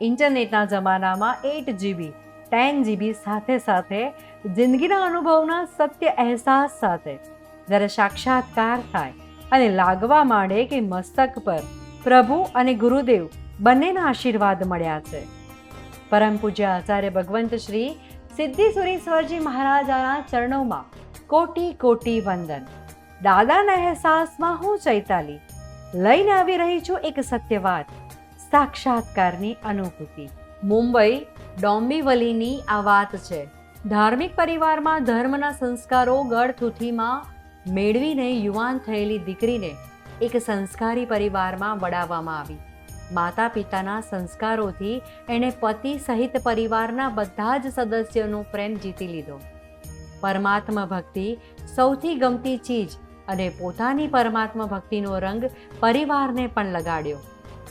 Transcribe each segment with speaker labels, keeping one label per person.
Speaker 1: ઇન્ટરનેટના જમાનામાં at GB ten GB સાથે સાથે જિંદગીના અનુભવના સત્ય અહેસાસ સાથે જ્યારે સાક્ષાત્કાર થાય અને લાગવા માંડે કે મસ્તક પર પ્રભુ અને ગુરુદેવ બંનેના આશીર્વાદ મળ્યા છે. પરમ પૂજ્ય આચાર્ય ભગવંત શ્રી સિદ્ધિ સુરેશ્વરજી મહારાજાના ચરણોમાં કોટી કોટી વંદન. દાદાના અહેસાસમાં હું ચૈતાલી લઈને આવી રહી છું એક સત્ય વાત. સાક્ષાત્કારની અનુભૂતિ. મુંબઈ ડોંબીવલીની આ વાત છે. ધાર્મિક પરિવારમાં ધર્મના સંસ્કારો ગળથુથીમાં મેળવીને યુવાન થયેલી દીકરીને એક સંસ્કારી પરિવારમાં વડાવવામાં આવી. માતા પિતાના સંસ્કારોથી એણે પતિ સહિત પરિવારના બધા જ સદસ્યોનો પ્રેમ જીતી લીધો. પરમાત્મા ભક્તિ સૌથી ગમતી ચીજ અને પોતાની પરમાત્મા ભક્તિનો રંગ પરિવારને પણ લગાડ્યો.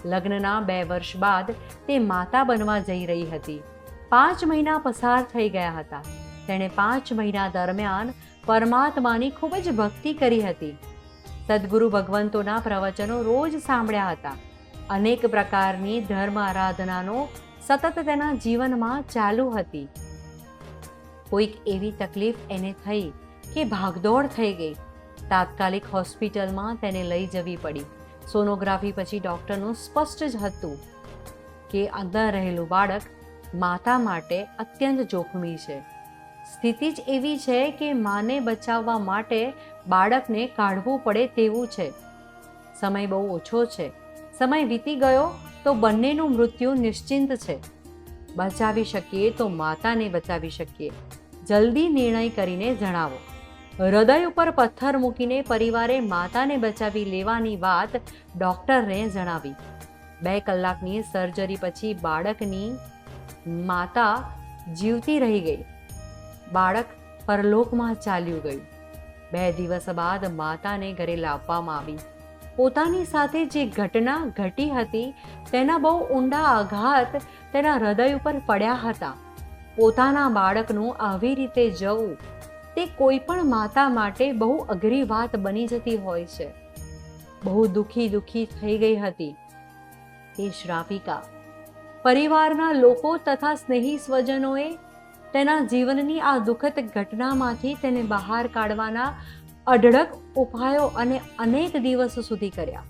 Speaker 1: લગ્નના બે વર્ષ બાદ તે માતા બનવા જઈ રહી હતી. પાંચ મહિના પસાર થઈ ગયા હતા. તેણે પાંચ મહિના દરમિયાન પરમાત્માની ખૂબ જ ભક્તિ કરી હતી. સદગુરુ ભગવંતોના પ્રવચનો રોજ સાંભળ્યા હતા. અનેક પ્રકારની ધર્મ આરાધનાનો સતત તેના જીવનમાં ચાલુ હતી. કોઈક એવી તકલીફ એને થઈ કે ભાગદોડ થઈ ગઈ. તાત્કાલિક હોસ્પિટલમાં તેને લઈ જવી પડી. સોનોગ્રાફી પછી ડૉક્ટરનું સ્પષ્ટ જ હતું કે અંદર રહેલું બાળક માતા માટે અત્યંત જોખમી છે. સ્થિતિ જ એવી છે કે માને બચાવવા માટે બાળકને કાઢવું પડે તેવું છે. સમય બહુ ઓછો છે. સમય વીતી ગયો તો બંનેનું મૃત્યુ નિશ્ચિંત છે. બચાવી શકીએ તો માતાને બચાવી શકીએ. જલ્દી નિર્ણય કરીને જણાવો. હૃદય ઉપર પથ્થર મૂકીને પરિવારે માતાને બચાવી લેવાની વાત ડૉક્ટરને જણાવી. બે કલાકની સર્જરી પછી બાળકની માતા જીવતી રહી ગઈ. બાળક પરલોકમાં ચાલ્યું ગયું. બે દિવસ બાદ માતાને ઘરે લાવવામાં આવી. પોતાની સાથે જે ઘટના ઘટી હતી, તેના બહુ ઊંડા આઘાત તેના હૃદય ઉપર પડ્યા હતા. પોતાના બાળકનું આવી રીતે જવું તે કોઈ પણ માતા માટે બહુ અઘરી વાત બની જતી હોય છે. બહુ દુખી દુખી થઈ ગઈ હતી. તે શ્રાવિકા. પરિવારના લોકો તથા સ્નેહી સ્વજનોએ તેના જીવનની આ દુઃખદ ઘટનામાંથી તેને બહાર કાઢવાના અઢળક ઉપાયો અને અનેક દિવસો સુધી કર્યા.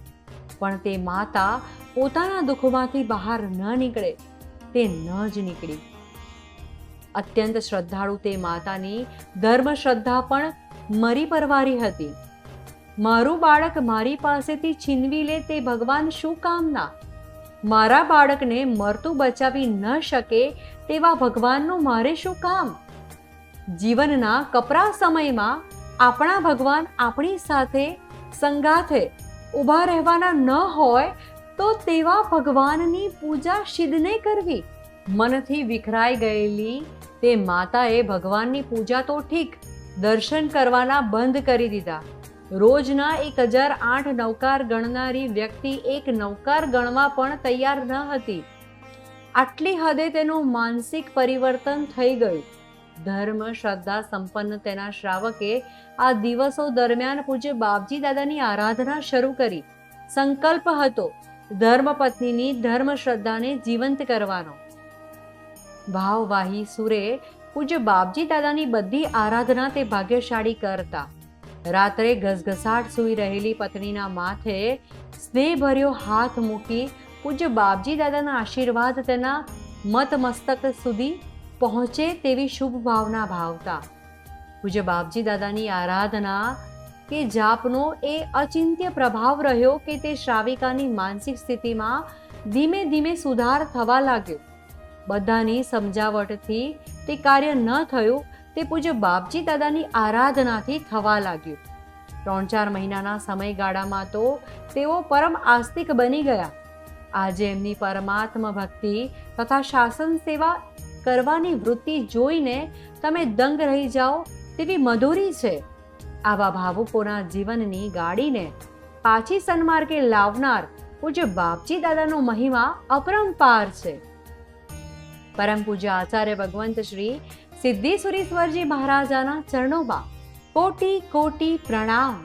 Speaker 1: પણ તે માતા પોતાના દુઃખમાંથી બહાર ન નીકળે. તે ન જ નીકળી. અત્યંત શ્રદ્ધાળુ તે માતાની ધર્મ શ્રદ્ધા પણ મરી પરવારી હતી. મારું બાળક મારી પાસેથી છીનવી લે તે ભગવાન શું કામના? મારા બાળકને મરતું બચાવી ન શકે તેવા ભગવાનનું મારે શું કામ? જીવનના કપરા સમયમાં આપણા ભગવાન આપણી સાથે સંગાથે ઊભા રહેવાના ન હોય તો તેવા ભગવાનની પૂજા સિદ્ધને કરવી. મનથી વિખરાઈ ગયેલી તે માતાએ ભગવાનની પૂજા તો ઠીક, દર્શન કરવાના બંધ કરી દીધા. રોજના એક હજાર આઠ નૌકાર ગણનારી વ્યક્તિ એક નૌકાર ગણવા પણ તૈયાર ન હતી. આટલી હદે તેનું માનસિક પરિવર્તન થઈ ગયું. ધર્મ, શ્રદ્ધા સંપન્ન તેના શ્રાવકે આ દિવસો દરમિયાન પૂજ્ય બાપજી દાદાની આરાધના શરૂ કરી. સંકલ્પ હતો ધર્મપત્નીની ધર્મ શ્રદ્ધાને જીવંત કરવાનો. ભાવવાહી સુરે પૂજ્ય બાપજી દાદાની બધી આરાધના તે ભાગ્યશાળી કરતા. રાત્રે ઘસઘસાટ સૂઈ રહેલી પત્નીના માથે સ્નેહભર્યો હાથ મૂકી પૂજ્ય બાપજી દાદાના આશીર્વાદ તેના મત મસ્તક સુધી પહોંચે તેવી શુભ ભાવના ભાવતા. પૂજ્ય બાપજી દાદાની આરાધના કે જાપનો એ અચિંત્ય પ્રભાવ રહ્યો કે તે શ્રાવિકાની માનસિક સ્થિતિમાં ધીમે ધીમે સુધાર થવા લાગ્યો. બધાની સમજાવટથી તે કાર્ય ન થયું, તે પૂજ્ય બાપજી દાદાની આરાધનાથી થવા લાગ્યું. ત્રણ ચાર મહિનાના સમયગાળામાં તો તેઓ પરમ આસ્તિક બની ગયા. આજે એમની પરમાત્મ ભક્તિ તથા શાસન સેવા કરવાની વૃત્તિ જોઈને તમે દંગ રહી જાઓ તેવી મધુરી છે. આવા ભાવુકોના જીવનની ગાડીને પાછી સન્માર્ગે લાવનાર પૂજ્ય બાપજી દાદાનો મહિમા અપરંપાર છે. પરમ પૂજ્ય આચાર્ય ભગવંત શ્રી સિદ્ધેશ્વરીશ્વરજી મહારાજાના ચરણોમાં કોટી કોટી પ્રણામ.